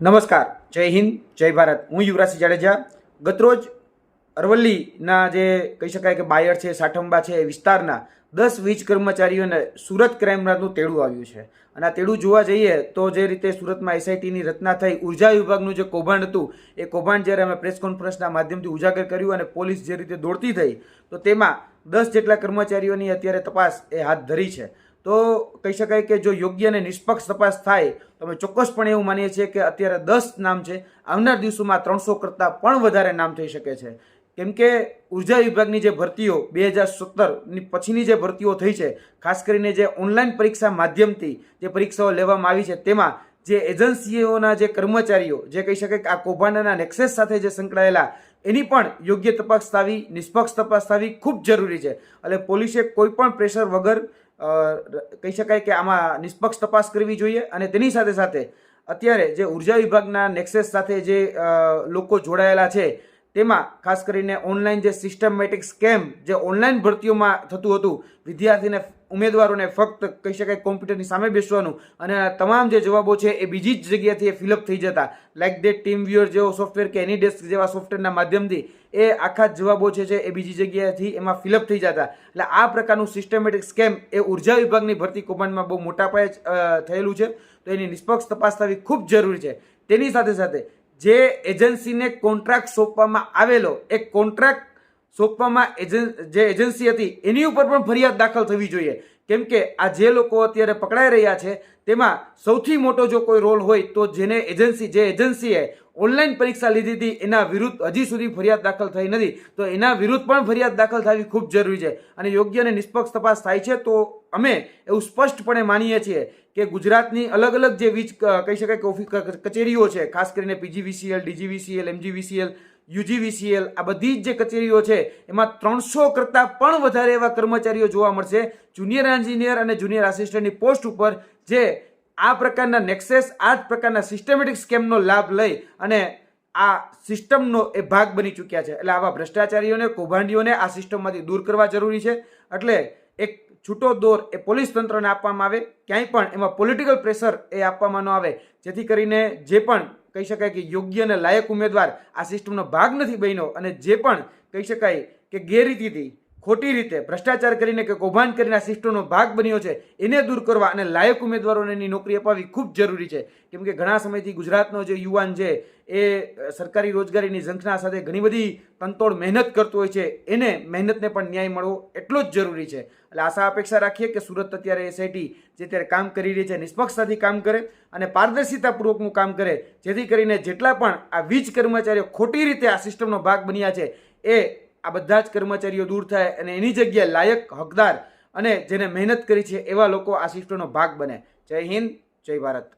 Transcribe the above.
નમસ્કાર, જય હિન્દ, જય ભારત. હું યુવરાજસિંહ જાડેજા. ગતરોજ અરવલ્લીના જે કહી શકાય કે બાયર છે, સાઠંબા છે, એ વિસ્તારના દસ વીજ કર્મચારીઓને સુરત ક્રાઇમ બ્રાન્ચનું તેડું આવ્યું છે. અને આ તેડું જોવા જઈએ તો જે રીતે સુરતમાં એસઆઈટીની રચના થઈ, ઊર્જા વિભાગનું જે કૌભાંડ હતું, એ કૌભાંડ જ્યારે અમે પ્રેસ કોન્ફરન્સના માધ્યમથી ઉજાગર કર્યું અને પોલીસ જે રીતે દોડતી થઈ, તો તેમાં દસ જેટલા કર્મચારીઓની અત્યારે તપાસ એ હાથ ધરી છે. તો કહી શકાય કે જો યોગ્ય અને નિષ્પક્ષ તપાસ થાય, તો અમે ચોક્કસપણે એવું માનીએ છીએ કે અત્યારે દસ નામ છે. આવનાર દિવસોમાં ત્રણસો કરતાં પણ વધારે નામ થઈ શકે છે. કેમ કે ઊર્જા વિભાગની જે ભરતીઓ બે હજાર સત્તરની પછીની જે ભરતીઓ થઈ છે, ખાસ કરીને જે ઓનલાઈન પરીક્ષા માધ્યમથી જે પરીક્ષાઓ લેવામાં આવી છે, તેમાં જે એજન્સીઓના જે કર્મચારીઓ, જે કહી શકાય કે આ કૌભાંડના નેક્સેસ સાથે જે સંકળાયેલા, એની પણ યોગ્ય તપાસ થવી, નિષ્પક્ષ તપાસ થવી ખૂબ જરૂરી છે. એટલે પોલીસે કોઈ પણ પ્રેશર વગર કહી શકાય કે આમાં નિષ્પક્ષ તપાસ કરવી જોઈએ અને તેની સાથે સાથે અત્યારે જે ઊર્જા વિભાગના નેક્સેસ સાથે જે લોકો જોડાયેલા છે તેમાં ખાસ કરીને ઓનલાઈન જે સિસ્ટમેટિક સ્કેમ જે ઓનલાઈન ભરતીઓમાં થતું હતું, વિદ્યાર્થીને ઉમેદવારોને ફક્ત કહી શકાય કોમ્પ્યુટરની સામે બેસવાનું અને તમામ જે જવાબો છે એ બીજી જ જગ્યાથી એ ફિલઅપ થઈ જતા. લાઈક દેટ ટીમ વ્યુઅર જેવો સોફ્ટવેર કે એની ડેસ્ક જેવા સોફ્ટવેરના માધ્યમથી એ આખા જવાબો છે જે એ બીજી જગ્યાએથી એમાં ફિલઅપ થઈ જતા. એટલે આ પ્રકારનું સિસ્ટમેટિક સ્કેમ એ ઊર્જા વિભાગની ભરતી કૌભાંડમાં બહુ મોટા પાયે થયેલું છે. તો એની નિષ્પક્ષ તપાસ થવી ખૂબ જરૂરી છે. તેની સાથે સાથે જે એજન્સીને કોન્ટ્રાક્ટ સોંપવામાં આવેલો એ કોન્ટ્રાક્ટ સોંપવામાં જે એજન્સી હતી, એની ઉપર પણ ફરિયાદ દાખલ થવી જોઈએ. કેમ કે આ જે લોકો અત્યારે પકડાઈ રહ્યા છે, તેમાં સૌથી મોટો જો કોઈ રોલ હોય, તો જેને એજન્સી, જે એજન્સીએ ઓનલાઈન પરીક્ષા લીધી હતી, એના વિરુદ્ધ હજી સુધી ફરિયાદ દાખલ થઈ નથી. તો એના વિરુદ્ધ પણ ફરિયાદ દાખલ થવી ખૂબ જરૂરી છે. અને યોગ્ય અને નિષ્પક્ષ તપાસ થાય છે, તો અમે એવું સ્પષ્ટપણે માનીએ છીએ કે ગુજરાતની અલગ અલગ જે વીજ કહી શકાય કે, કચેરીઓ છે, ખાસ કરીને પીજીવીસીએલ, ડીજીવીસીએલ, એમજીવીસીએલ યુજીવીસીએલ આ બધી જ જે કચેરીઓ છે, એમાં ત્રણસો કરતાં પણ વધારે એવા કર્મચારીઓ જોવા મળશે. જુનિયર એન્જિનિયર અને જુનિયર આસિસ્ટન્ટની પોસ્ટ ઉપર જે આ પ્રકારના નેક્સેસ આ જ પ્રકારના સિસ્ટમેટિક સ્કેમનો લાભ લઈ અને આ સિસ્ટમનો એ ભાગ બની ચૂક્યા છે. એટલે આવા ભ્રષ્ટાચારીઓને, કૌભાંડીઓને આ સિસ્ટમમાંથી દૂર કરવા જરૂરી છે. એટલે એક છૂટો દોર એ પોલીસ તંત્રને આપવામાં આવે. ક્યાંય પણ એમાં પોલિટિકલ પ્રેશર એ આપવામાં ન આવે. જેથી કરીને જે પણ કહી શકાય કે યોગ્ય અને લાયક ઉમેદવાર આ સિસ્ટમનો ભાગ નથી બન્યો અને જે પણ કહી શકાય કે ગેરરીતિથી ખોટી રીતે ભ્રષ્ટાચાર કરીને કે કૌભાંડ કરીને આ સિસ્ટમનો ભાગ બન્યો છે, એને દૂર કરવા અને લાયક ઉમેદવારોને એની નોકરી અપાવવી ખૂબ જરૂરી છે. કેમ કે ઘણા સમયથી ગુજરાતનો જે યુવાન છે, એ સરકારી રોજગારીની ઝંખના સાથે ઘણી બધી તનતોડ મહેનત કરતો હોય છે, એને મહેનતને પણ ન્યાય મળવો એટલો જ જરૂરી છે. એટલે આશા અપેક્ષા રાખીએ કે સુરત અત્યારે એસઆઈટી જે અત્યારે કામ કરી રહી છે, નિષ્પક્ષતાથી કામ કરે અને પારદર્શિતાપૂર્વકનું કામ કરે, જેથી કરીને જેટલા પણ આ વીજ કર્મચારીઓ ખોટી રીતે આ સિસ્ટમનો ભાગ બન્યા છે, એ આ બધા જ કર્મચારીઓ દૂર થાય અને એની જગ્યાએ લાયક હકદાર અને જેને મહેનત કરી છે એવા લોકો આ શિફ્ટનો ભાગ બને. જય હિન્દ, જય ભારત.